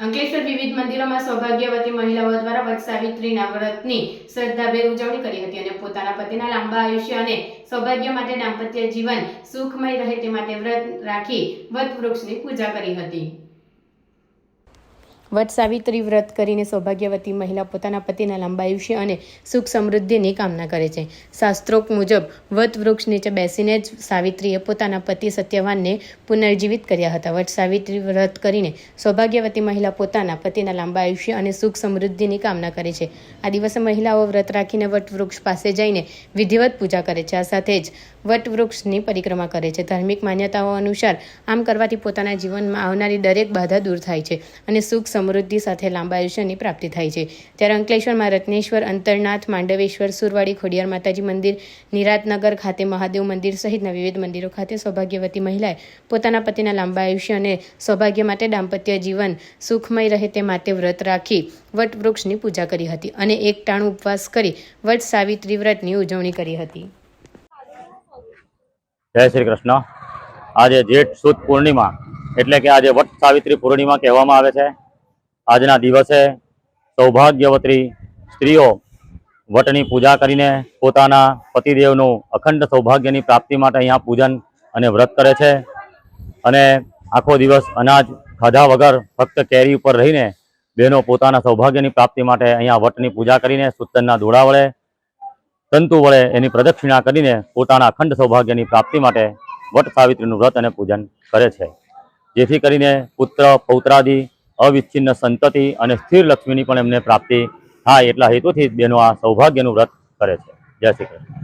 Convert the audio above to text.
અંકલેશ્વર વિવિધ મંદિરોમાં સૌભાગ્યવતી મહિલાઓ દ્વારા વટ સાવિત્રીના વ્રતની શ્રદ્ધાભેર ઉજવણી કરી હતી અને પોતાના પતિના લાંબા આયુષ્ય અને સૌભાગ્ય માટે દાંપત્ય જીવન સુખમય રહે તે માટે વ્રત રાખી વટ વૃક્ષની પૂજા કરી હતી. વટ સાવિત્રી વ્રત કરીને સૌભાગ્યવતી મહિલા પોતાના પતિના લાંબા આયુષ્ય અને સુખ સમૃદ્ધિની કામના કરે છે. શાસ્ત્રોક મુજબ, વટ વૃક્ષ નીચે બેસીને જ સાવિત્રીએ પોતાના પતિ સત્યવાનને પુનર્જીવિત કર્યા હતા. વટ સાવિત્રી વ્રત કરીને સૌભાગ્યવતી મહિલા પોતાના પતિના લાંબા આયુષ્ય અને સુખ સમૃદ્ધિની કામના કરે છે. આ દિવસે મહિલાઓ વ્રત રાખીને વટ વૃક્ષ પાસે જઈને વિધિવત પૂજા કરે છે. આ સાથે જ વટ વૃક્ષની પરિક્રમા કરે છે. ધાર્મિક માન્યતાઓ અનુસાર આમ કરવાથી પોતાના જીવનમાં આવનારી દરેક બાધા દૂર થાય છે અને સુખ સમૃદ્ધિ સાથે લાંબા આયુષ્યની પ્રાપ્તિ થાય છે. ત્યારે અંકલેશ્વરમાં રત્નેશ્વર, અંતરનાથ, માંડવેશ્વર, સુરવાડી, ખોડિયાર માતાજી મંદિર, નિરાતનગર ખાતે મહાદેવ મંદિર સહિતના વિવિધ મંદિરો ખાતે સૌભાગ્યવતી મહિલાએ પોતાના પતિના લાંબા આયુષ્ય અને સૌભાગ્ય માટે દાંપત્ય જીવન સુખમય રહે તે માટે વ્રત રાખી વટ વૃક્ષની પૂજા કરી હતી અને એક ટાણું ઉપવાસ કરી વટ સાવિત્રી વ્રતની ઉજવણી કરી હતી. જય શ્રી કૃષ્ણ. આજે જેઠ સુદ પૂર્ણિમા, એટલે કે આજે વટ સાવિત્રી પૂર્ણિમા કહેવામાં આવે છે. આજના દિવસે સૌભાગ્યવતી સ્ત્રીઓ વટની પૂજા કરીને પોતાના પતિદેવનું અખંડ સૌભાગ્યની પ્રાપ્તિ માટે અહીંયા પૂજન અને વ્રત કરે છે. અને આખો દિવસ અનાજ ખાધા વગર ફક્ત કેરી ઉપર રહીને બહેનો પોતાના સૌભાગ્યની પ્રાપ્તિ માટે અહીંયા વટની પૂજા કરીને સૂતનના દોડા વડે તંતુ વડે એની પ્રદક્ષિણા કરીને પોતાના અખંડ સૌભાગ્યની પ્રાપ્તિ માટે વટ સાવિત્રીનું વ્રત અને પૂજન કરે છે. જેથી કરીને પુત્ર, પૌત્રાદિ અવિચ્છિન્ન સંતતિ અને સ્થિર લક્ષ્મીની પણ એમને પ્રાપ્તિ થાય એટલા હેતુથી જ બહેનો આ સૌભાગ્યનું વ્રત કરે છે. જય શ્રી કૃષ્ણ.